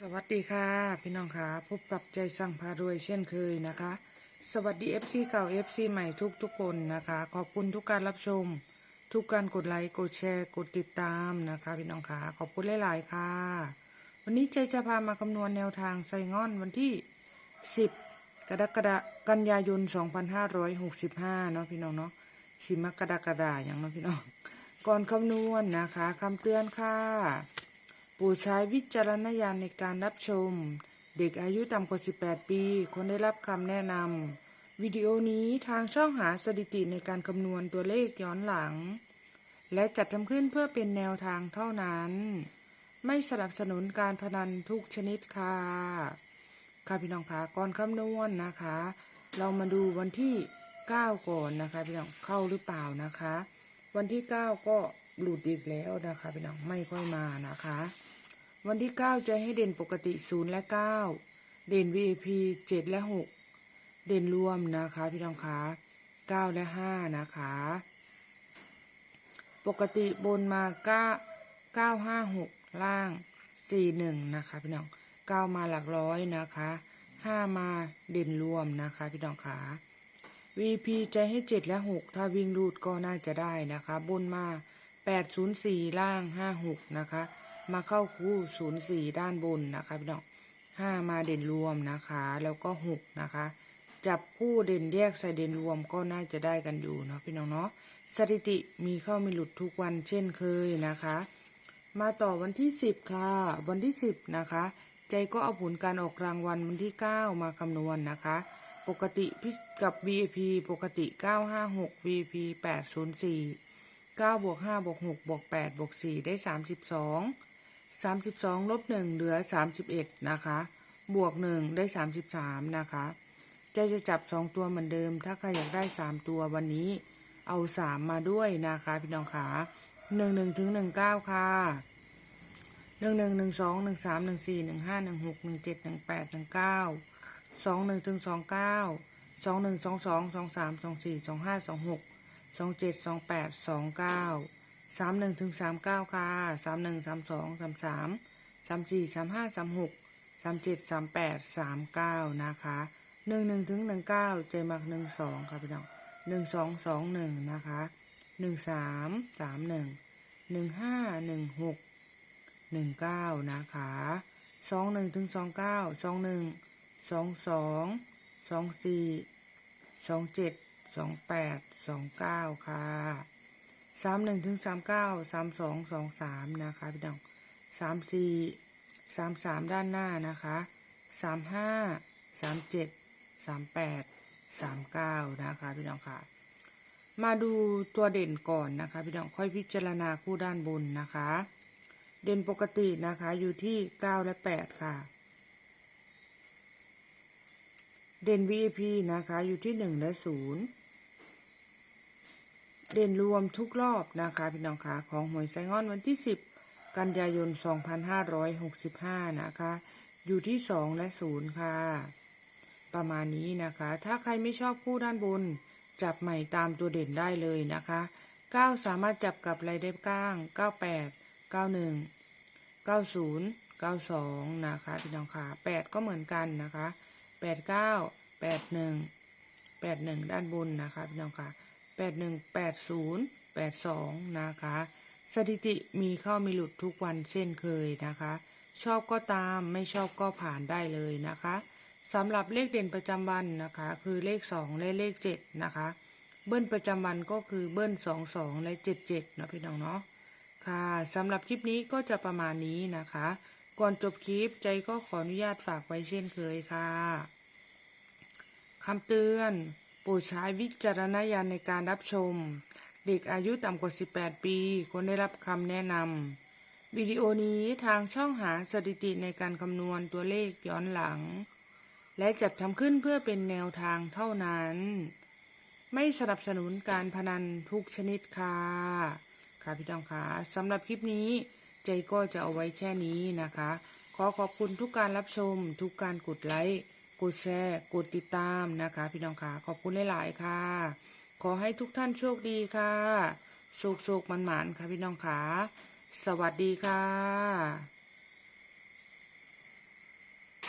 สวัสดีค่ะ พี่น้องค่ะพบกับใจสั่งพารวยเช่นเคยนะคะ สวัสดี FC เก่า FC ใหม่ทุกทุกคนนะคะ ขอบคุณทุกการรับชม ทุกการกดไลค์กดแชร์กดติดตามนะคะ พี่น้องค่ะขอบคุณหลาย ๆ ค่ะ วันนี้ใจจะพามาคำนวณแนวทางไซงอนวันที่ 10 กรกฎากันยายน 2565 เนาะพี่น้องเนาะสิมกรกฎาอย่างเนาะพี่น้องก่อนคำนวณนะคะคำเตือนค่ะ ปรดใช้วิจารณญาณในการรับชม เด็กอายุต่ำกว่า 18 ปีควรได้รับคำแนะนำวิดีโอนี้ทางช่องหาสถิติในการคำนวณตัวเลขย้อนหลัง และจัดทำขึ้นเพื่อเป็นแนวทางเท่านั้น ไม่สนับสนุนการพนันทุกชนิดค่ะค่ะพี่น้องคะก่อนคำนวณนะคะ เรามาดูวันที่ 9 ก่อนนะคะพี่น้องเข้าหรือเปล่านะคะ วันที่ 9 ก็หลุดอีกแล้วนะคะพี่น้องไม่ค่อยมานะคะ วันที่ 9 จะให้เด่นปกติ 0 และ 9 เด่น VIP 7 และ 6 เด่นรวมนะคะพี่น้องคะ9 และ 5 นะคะ ปกติบนมา 9 9 5 6 ล่าง 4 1 นะคะพี่น้อง 9 มาหลักร้อยนะคะ 5 มาเด่นรวมนะคะพี่น้องคะ VP ใจให้ 7 และ 6 ถ้าวิ่งรูดก็น่าจะได้นะคะ บนมา 804 ล่าง 56 นะคะ มาเข้าคู่04ด้านบนนะคะพี่น้อง5มาเด่นรวมนะคะ แล้วก็6นะคะ จับคู่เด่นแยกใส่เด่นรวมก็น่าจะได้กันอยู่เนาะพี่น้องเนาะสถิติมีเข้ามีหลุดทุกวันเช่นเคยนะคะ มาต่อวันที่10ค่ะ วันที่10นะคะ ใจก็เอาผลการออกรางวัลวันที่9มาคำนวณนะคะ ปกติพิกับ VIP ปกติ956 VIP 804 9บวก5บวก6บวก8บวก4ได้ 32 32ลบ1เหลือ31นะคะ บวก1ได้33นะคะใจจะจับ2ตัวเหมือนเดิม ถ้าใครอยากได้3ตัววันนี้ เอา3มมาด้วยนะคะพี่น้องขา11ถึง19ค่ะหนึ่งหนึ่งหนึ่งสองหนึ่งสามหนึ่งสี่หนึ่งห้าหนึ่งหกหนึ่งเจ็ดหนึ่งแปดหนึ่งเก้าสองหนึ่งถึงสองเก้าสองหนึ่งสองสองสองสามสองสี่สองห้าสองหกสองเจ็ดสองแปดสองเก้า สามหนึ่งถึงสามเก้าค่ะสามหนึ่งสามสองสามสามสามสี่สามห้าสามหกสามเจ็ดสามแปดสามเก้านะคะหนึ่งหนึ่งถึงหนึ่งเก้าใจมักหนึ่งสองค่ะพี่น้องหนึ่งสองสองหนึ่งนะคะหนึ่งสามสามหนึ่งหนึ่งห้าหนึ่งหกหนึ่งเก้านะคะสองหนึ่งถึงสองเก้าสองหนึ่งสองสองสองสี่สองเจ็ดสองแปดสองเก้าค่ะ สามหนึ่งถึงสามเก้าสามสองสองสามนะคะพี่น้องสามสี่สามสามด้านหน้านะคะสามห้าสามเจ็ดสามแปดสามเก้านะคะพี่น้องค่ะ มาดูตัวเด่นก่อนนะคะพี่น้องค่อยพิจารณาคู่ด้านบนนะคะ เด่นปกตินะคะอยู่ที่9และ8ค่ะ เด่น VIP นะคะอยู่ที่1และ0 เด่นรวมทุกรอบนะคะพี่น้องคะของหวยไซงอนวันที่ 10 กันยายน 2565 นะคะ อยู่ที่ 2 และ 0 ค่ะ ประมาณนี้นะคะ ถ้าใครไม่ชอบคู่ด้านบน จับใหม่ตามตัวเด่นได้เลยนะคะ 9 สามารถจับกับไรได้ก้าง 98 91 90 92 นะคะพี่น้องค่ะ 8 ก็เหมือนกันนะคะ 89 81 81 ด้านบนนะคะพี่น้องค่ะ 81 80 82 นะคะ สถิติมีเข้ามีหลุดทุกวันเช่นเคยนะคะ ชอบก็ตามไม่ชอบก็ผ่านได้เลยนะคะสำหรับเลขเด่นประจำวันนะคะ คือเลข 2 และเลข 7 นะคะ เบิ้ลประจำวันก็คือเบิ้ล 22 และ 77นะพี่น้องเนาะค่ะสำหรับคลิปนี้ก็จะประมาณนี้นะคะ ก่อนจบคลิปใจก็ขออนุญาตฝากไว้เช่นเคยค่ะคำเตือน โปรดใช้วิจารณญาณในการรับชม เด็กอายุต่ำกว่า 18 ปีควรได้รับคำแนะนำวิดีโอนี้ทางช่องหาสถิติในการคำนวณตัวเลขย้อนหลัง และจัดทำขึ้นเพื่อเป็นแนวทางเท่านั้น ไม่สนับสนุนการพนันทุกชนิดค่ะค่ะพี่น้องคะสำหรับคลิปนี้ใจก็จะเอาไว้แค่นี้นะคะ ขอขอบคุณทุกการรับชม ทุกการกดไลค์ กดแชร์ กดติดตามนะคะ พี่น้องคะขอบคุณหลายๆค่ะ ขอให้ทุกท่านโชคดีค่ะโชคโชคมันหมานๆค่ะพี่น้องคะสวัสดีค่ะ